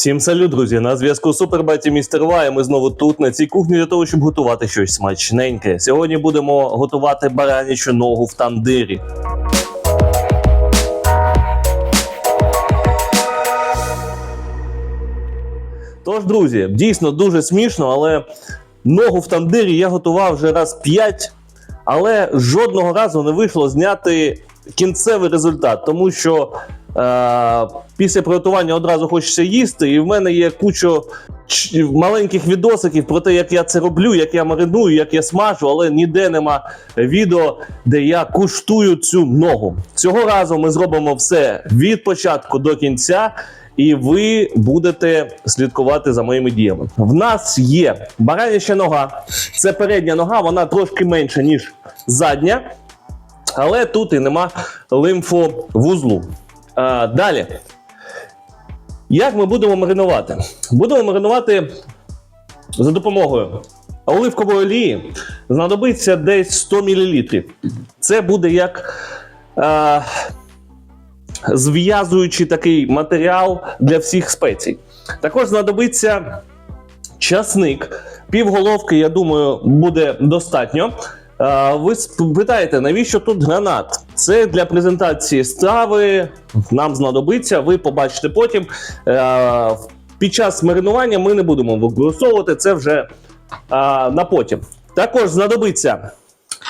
Всім салют, друзі! На зв'язку Супербаті Містер Вай. Ми знову тут, на цій кухні, для того, щоб готувати щось смачненьке. Сьогодні будемо готувати баранячу ногу в тандирі. Тож, друзі, дійсно дуже смішно, але ногу в тандирі я готував вже раз 5, але жодного разу не вийшло зняти кінцевий результат, тому що після приготування одразу хочеться їсти, і в мене є куча маленьких відосиків про те, як я це роблю, як я мариную, як я смажу, але ніде нема відео, де я куштую цю ногу. Цього разу ми зробимо все від початку до кінця. І ви будете слідкувати за моїми діями. В нас є бараняча нога. Це передня нога, вона трошки менша, ніж задня. Але тут і нема лимфовузлу. А, далі. Як ми будемо маринувати? Будемо маринувати за допомогою оливкової олії. Знадобиться десь 100 мл. Це буде як е, зв'язуючий такий матеріал для всіх спецій. Також знадобиться часник. Півголовки, я думаю, буде достатньо. Е, Ви питаєте, навіщо тут гранат? Це для презентації страви. Нам знадобиться. Ви побачите потім. Е, Під час маринування ми не будемо використовувати це вже е, на потім. Також знадобиться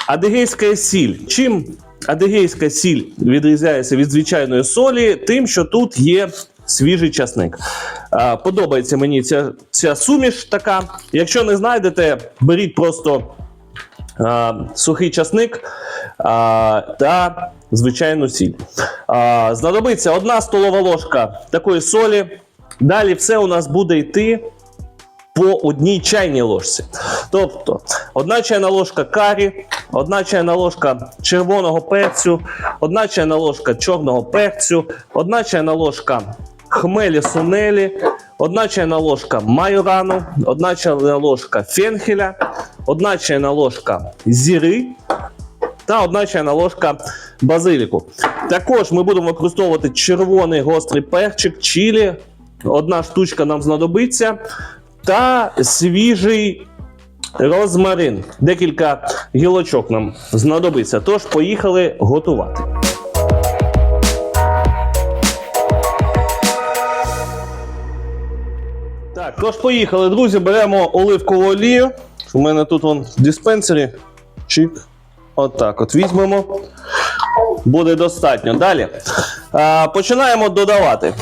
адигейська сіль. Чим адигейська сіль відрізняється від звичайної солі? Тим, що тут є свіжий часник. Е, Подобається мені ця, ця суміш така. Якщо не знайдете, беріть просто сухий часник та звичайну сіль. Знадобиться одна столова ложка такої солі. Далі все у нас буде йти по одній чайній ложці. Тобто, одна чайна ложка карі, одна чайна ложка червоного перцю, одна чайна ложка чорного перцю, одна чайна ложка хмелі сунелі, одна чайна ложка майорану, одна чайна ложка фенхеля, одна чайна ложка зіри та одна чайна ложка базиліку. Також ми будемо використовувати червоний гострий перчик, чилі. Одна штучка нам знадобиться. Та свіжий розмарин. Декілька гілочок нам знадобиться. Тож поїхали готувати. Так, тож поїхали, друзі. Беремо оливкову олію. У мене тут вон в диспенсері. Чик. Отак от візьмемо. Буде достатньо. Далі. А, починаємо додавати.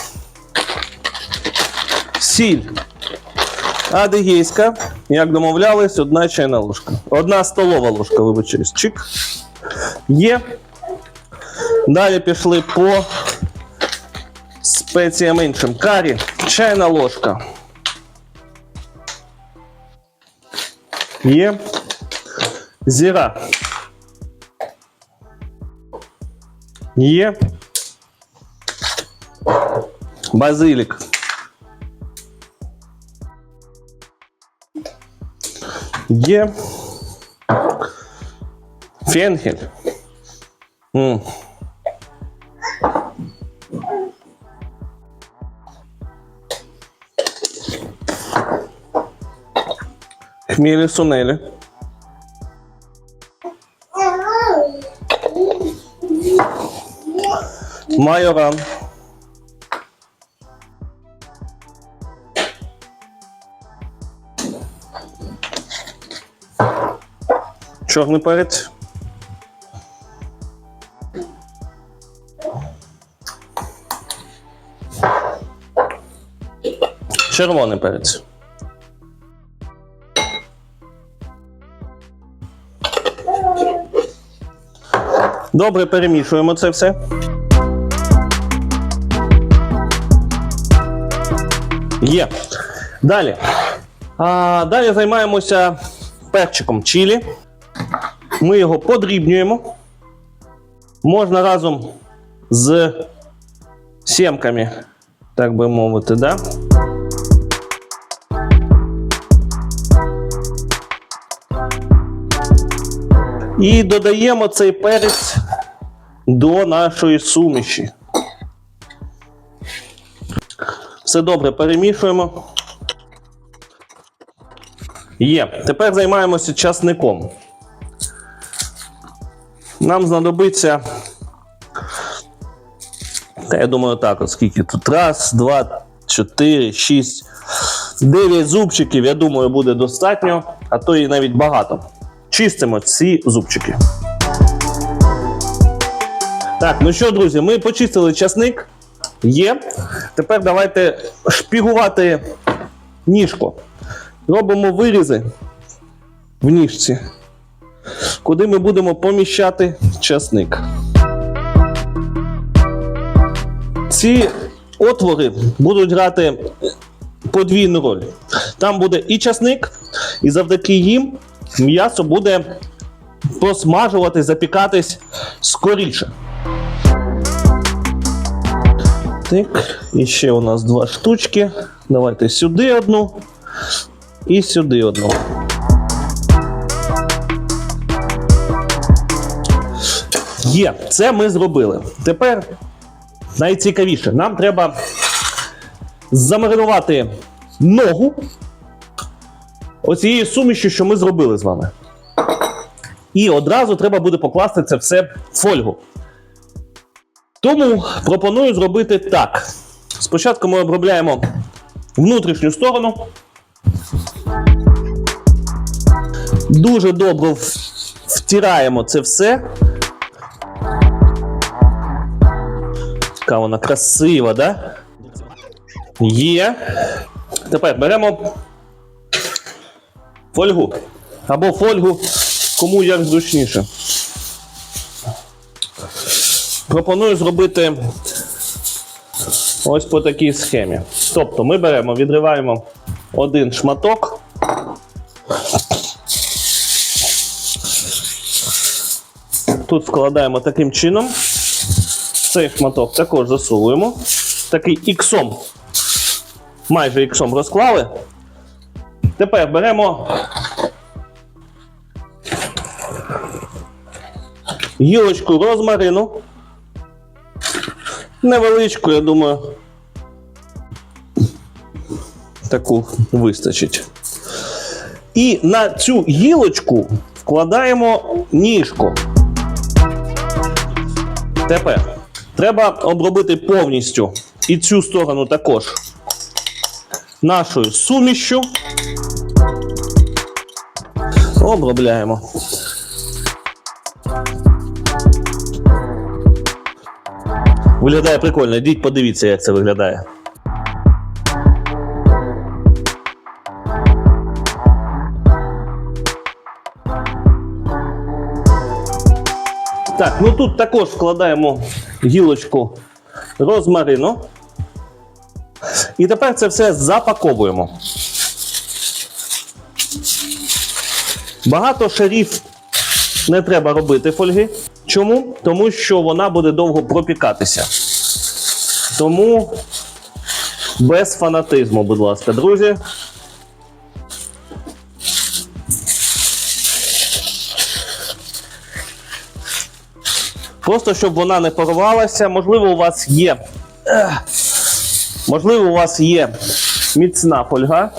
Сіль. Адигейська. Як домовлялись, одна чайна ложка. Одна столова ложка, вибачаюсь. Чик. Є. Далі пішли по спеціям іншим. Карі. Чайна ложка. Є. Зіра. Є. Базилік. Є. Фенхель. М. Хмелі сунелі. Майоран. Чорний перець. Червоний перець. Добре, перемішуємо це все. Є. Далі. А, далі займаємося перчиком чилі. Ми його подрібнюємо. Можна разом з сімками, так би мовити, да? І додаємо цей перець до нашої суміші. Все добре перемішуємо. Є. Тепер займаємося часником. Нам знадобиться. Та я думаю, так, от скільки тут. Раз, два, чотири, шість, дев'ять зубчиків, я думаю, буде достатньо, а то і навіть багато. Чистимо ці зубчики. Так, ну що, друзі, ми почистили часник. Є. Тепер давайте шпігувати ніжку. Робимо вирізи в ніжці, куди ми будемо поміщати часник. Ці отвори будуть грати подвійну роль. Там буде і часник, і завдяки їм м'ясо буде посмажувати, запікатись скоріше. Так, і ще у нас два штучки. Давайте сюди одну і сюди одну. Є, це ми зробили. Тепер найцікавіше. Нам треба замаринувати ногу оцією сумішю, що ми зробили з вами. І одразу треба буде покласти це все в фольгу. Тому пропоную зробити так. Спочатку ми обробляємо внутрішню сторону. Дуже добре втираємо це все. Яка вона красива, да? Є. Тепер беремо фольгу. Або фольгу, кому як зручніше. Пропоную зробити ось по такій схемі. Тобто ми беремо, відриваємо один шматок. Тут вкладаємо таким чином. Цей шматок також засовуємо. Такий іксом. Майже іксом розклали. Тепер беремо гілочку розмарину. Невеличку, я думаю. Таку вистачить. І на цю гілочку вкладаємо ніжку. Тепер треба обробити повністю і цю сторону також нашою сумішю. Обробляємо. Виглядає прикольно. Йдіть, подивіться, як це виглядає. Так, ну тут також вкладаємо гілочку розмарину. І тепер це все запаковуємо. Багато шарів не треба робити фольги. Чому? Тому що вона буде довго пропікатися. Тому без фанатизму, будь ласка, друзі. Просто щоб вона не порвалася, можливо, у вас є. Можливо, у вас є міцна фольга.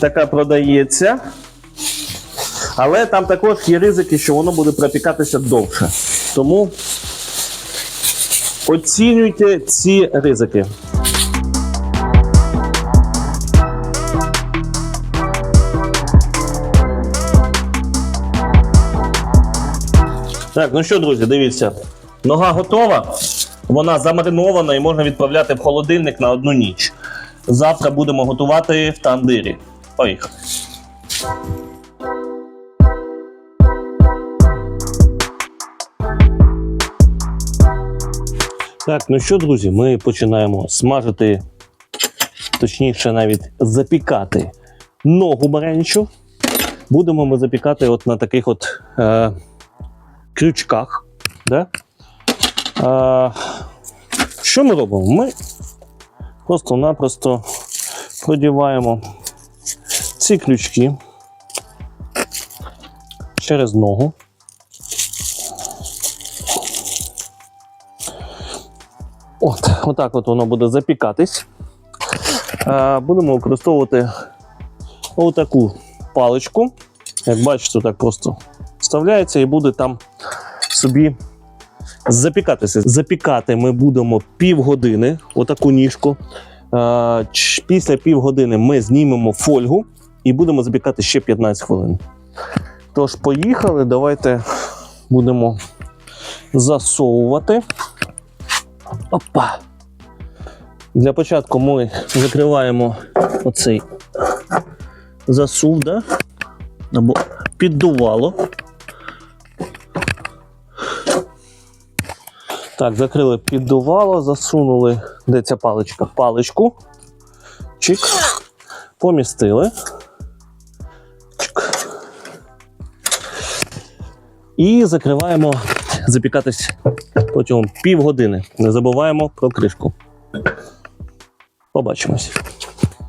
Така продається. Але там також є ризики, що воно буде пропікатися довше. Тому оцінюйте ці ризики. Так, ну що, друзі, дивіться. Нога готова, вона замаринована і можна відправляти в холодильник на одну ніч. Завтра будемо готувати в тандирі. Поїхали. Так, ну що, друзі, ми починаємо смажити, точніше, навіть запікати ногу баранчу. Будемо ми запікати от на таких от е, крючках. Да? Е, що ми робимо? Ми просто-напросто продіваємо ці крючки через ногу. От, отак от воно буде запікатись. Е, будемо використовувати отаку паличку. Як бачите, так просто вставляється і буде там собі запікатися. Запікати ми будемо півгодини, отаку ніжку. Е, Після півгодини ми знімемо фольгу і будемо запікати ще 15 хвилин. Тож, поїхали, давайте будемо засовувати. Опа. Для початку ми закриваємо оцей засув, да? або піддувало. Так, закрили піддувало, засунули, де ця паличка? Паличку. Чик. Помістили. Чик. І закриваємо запікатись протягом півгодини. Не забуваємо про кришку. Побачимось.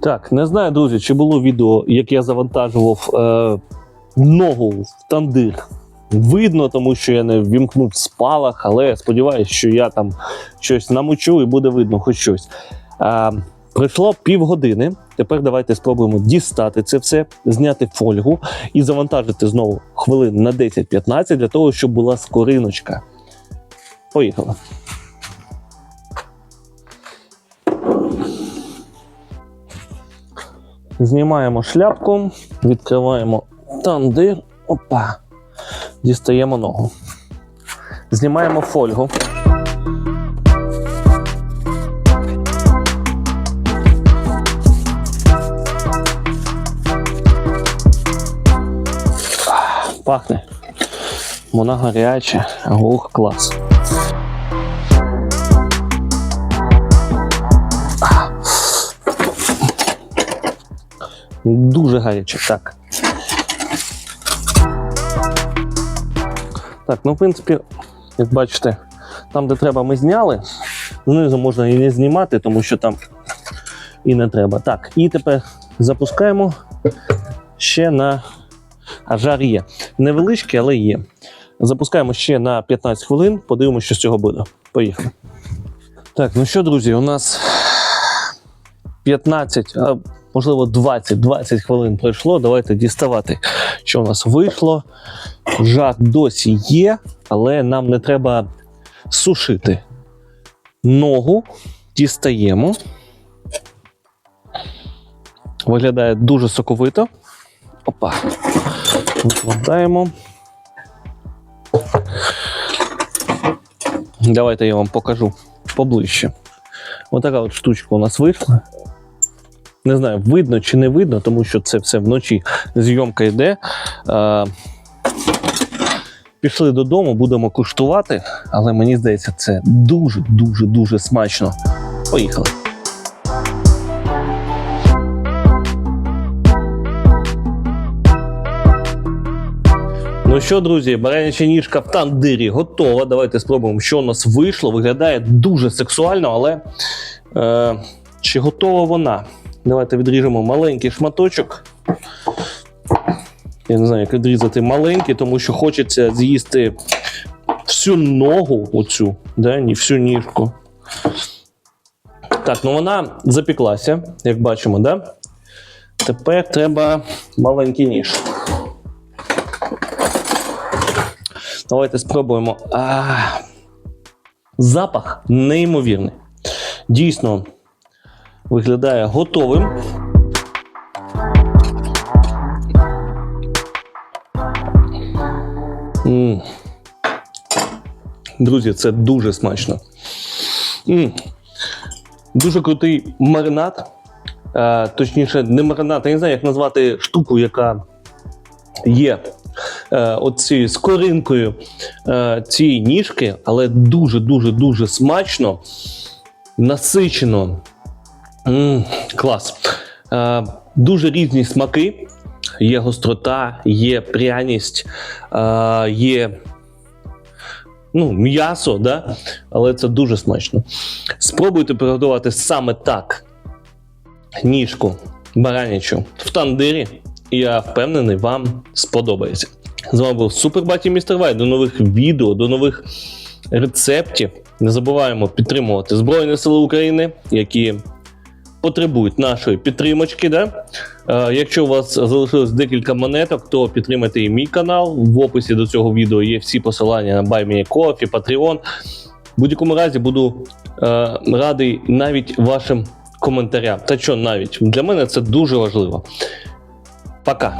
Так, не знаю, друзі, чи було відео, як я завантажував е, ногу в тандир. Видно, тому що я не вімкнув спалах, але сподіваюся, що я там щось намочу і буде видно хоч щось. Е, пройшло півгодини. Тепер давайте спробуємо дістати це все, зняти фольгу і завантажити знову хвилин на 10-15 для того, щоб була скориночка. Поїхали. Знімаємо шляпку, відкриваємо тандир. Опа. Дістаємо ногу. Знімаємо фольгу. Пахне. Вона гаряча, ух, клас. Дуже гаряче, так. Так, ну, в принципі, як бачите, там, де треба, ми зняли. Знизу можна і не знімати, тому що там і не треба. Так, і тепер запускаємо ще на. А жар є. Невеличкий, але є. Запускаємо ще на 15 хвилин, подивимося, що з цього буде. Поїхали. Так, ну що, друзі, у нас 15, а можливо 20-20 хвилин пройшло. Давайте діставати, що у нас вийшло. Жар досі є, але нам не треба сушити. Ногу дістаємо. Виглядає дуже соковито. Опа. Викладаємо. Давайте я вам покажу поближче. Отака от штучка у нас вийшла. Не знаю, видно чи не видно, тому що це все вночі зйомка йде. Пішли додому, будемо куштувати, але мені здається, це дуже, дуже, дуже смачно. Поїхали. Ну що, друзі, бараняча ніжка в тандирі готова. Давайте спробуємо, що у нас вийшло. Виглядає дуже сексуально, але е, чи готова вона? Давайте відріжемо маленький шматочок. Я не знаю, як відрізати маленький, тому що хочеться з'їсти всю ногу, оцю, да, не всю ніжку. Так, ну вона запіклася, як бачимо, да? Тепер треба маленький ніж. Давайте спробуємо. А, запах неймовірний. Дійсно виглядає готовим. М. Друзі, це дуже смачно. М. Дуже крутий маринад. А, точніше, не маринад, я не знаю, як назвати штуку, яка є е, оцією скоринкою е, цієї ніжки, але дуже, дуже, дуже смачно, насичено. М, клас. Е, дуже різні смаки. Є гострота, є пряність, е, є ну, м'ясо, да? але це дуже смачно. Спробуйте приготувати саме так ніжку баранячу в тандирі. Я впевнений, вам сподобається. З вами був Супербаті Містер Вай. До нових відео, до нових рецептів. Не забуваємо підтримувати Збройні Сили України, які потребують нашої підтримочки. Да? Е, якщо у вас залишилось декілька монеток, то підтримайте і мій канал. В описі до цього відео є всі посилання на BuyMeACoffee, Patreon. В будь-якому разі буду е, радий навіть вашим коментарям. Та що навіть для мене це дуже важливо. Пока.